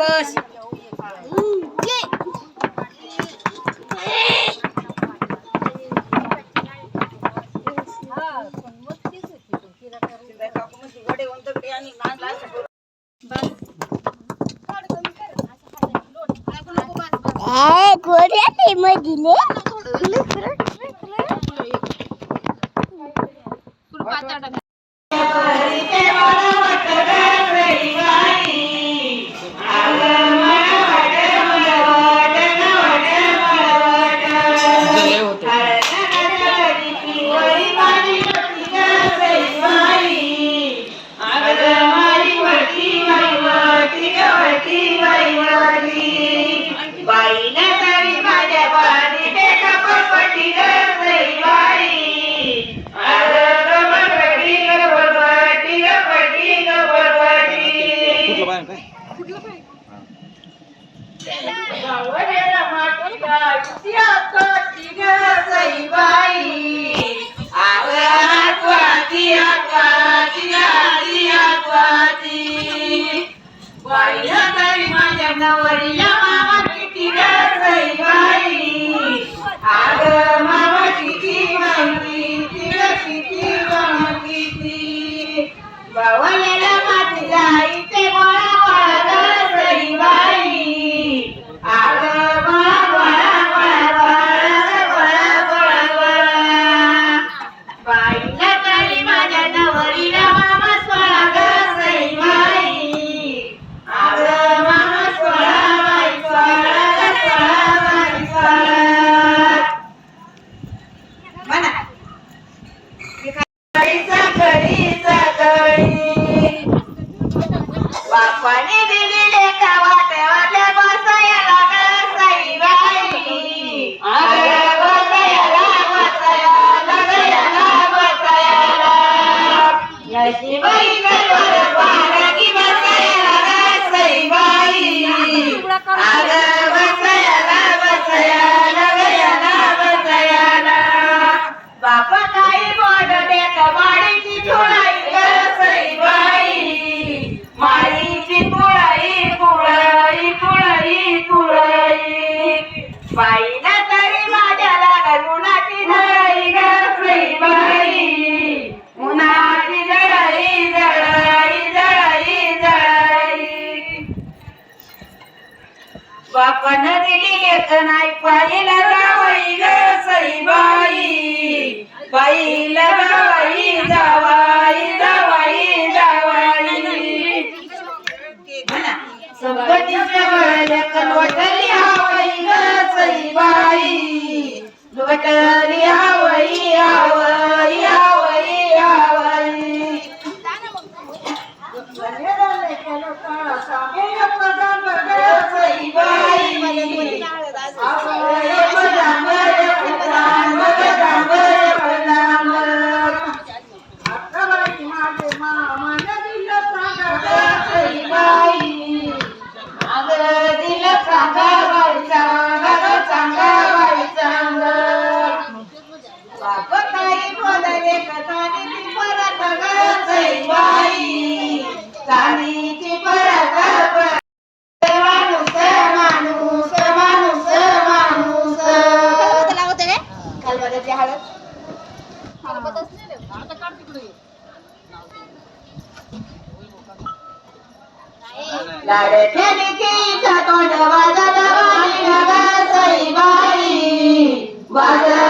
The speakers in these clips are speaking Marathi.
bos. Kurang Bye. बापान दिली नाही पाहिला जावाई ग सईबाई. पाहिला जावाई जावाई जावाई. जावाई संपत्तीच्या लेखन वटली हवाई ग सईबाई. वटली हवाई हवाई. पाणीची परत माणूस माणूस माणूस माणूस. कलबत्याची हळद. लाडक्याने तोंड वाजला बाई बाई वाजला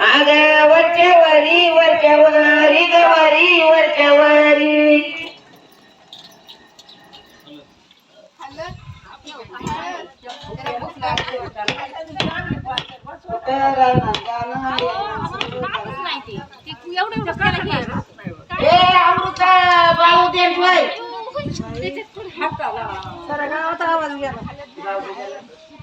अग वरच्या वरी वरच्या वरी ग वरी वरच्या वरी. ए अमृता बाळू दे ठेव.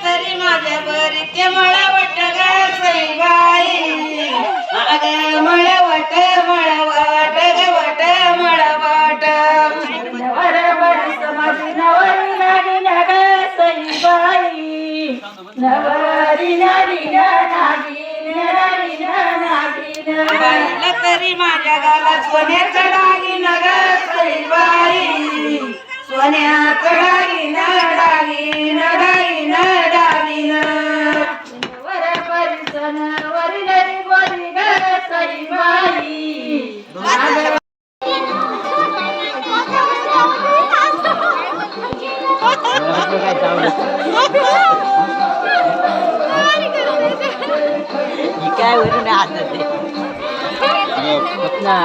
तरी माझ्या बरी ते मला वाट बाई अग मला वाट मला वाट ग वाट मला वाट नवर समाधी नग नवरी तरी माझ्या गाला सोन्याचा डागी ग बाई न न. न न वर परिसन वरी बाई. काय वरून आता ते? आपला